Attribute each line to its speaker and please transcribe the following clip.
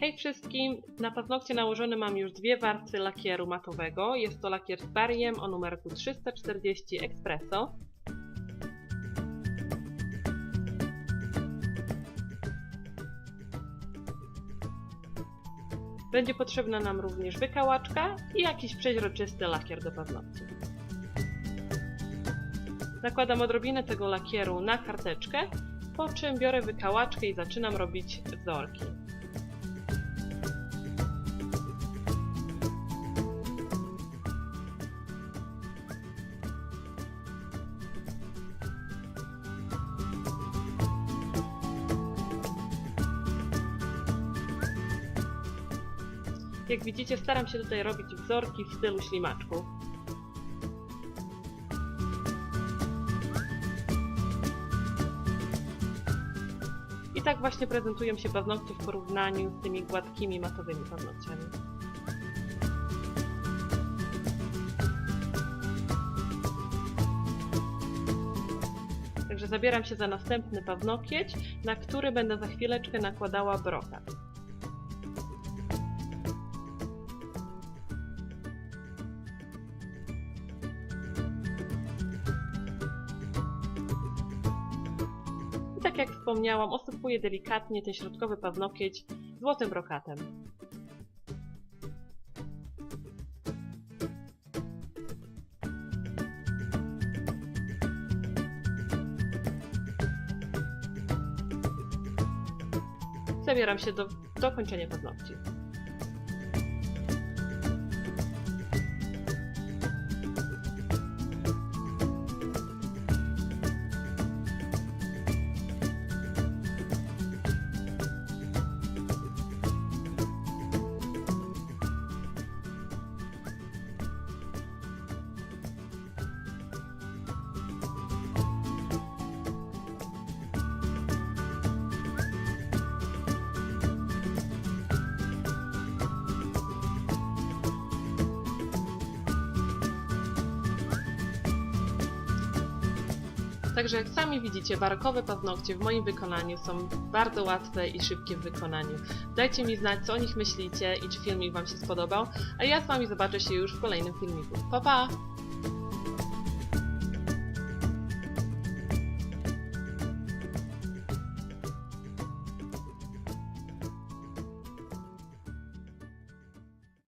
Speaker 1: Hej wszystkim! Na paznokcie nałożone mam już dwie warstwy lakieru matowego. Jest to lakier z bariem o numerku 340 Espresso. Będzie potrzebna nam również wykałaczka i jakiś przeźroczysty lakier do paznokci. Nakładam odrobinę tego lakieru na karteczkę, po czym biorę wykałaczkę i zaczynam robić wzorki. Jak widzicie, staram się tutaj robić wzorki w stylu ślimaczków. I tak właśnie prezentują się paznokcie w porównaniu z tymi gładkimi, matowymi paznokciami. Także zabieram się za następny paznokieć, na który będę za chwileczkę nakładała brokat. Tak jak wspomniałam, osypuję delikatnie ten środkowy paznokieć złotym brokatem. Zabieram się do dokończenia paznokci. Także jak sami widzicie, barokowe paznokcie w moim wykonaniu są bardzo łatwe i szybkie w wykonaniu. Dajcie mi znać, co o nich myślicie i czy filmik Wam się spodobał, a ja z Wami zobaczę się już w kolejnym filmiku. Pa pa!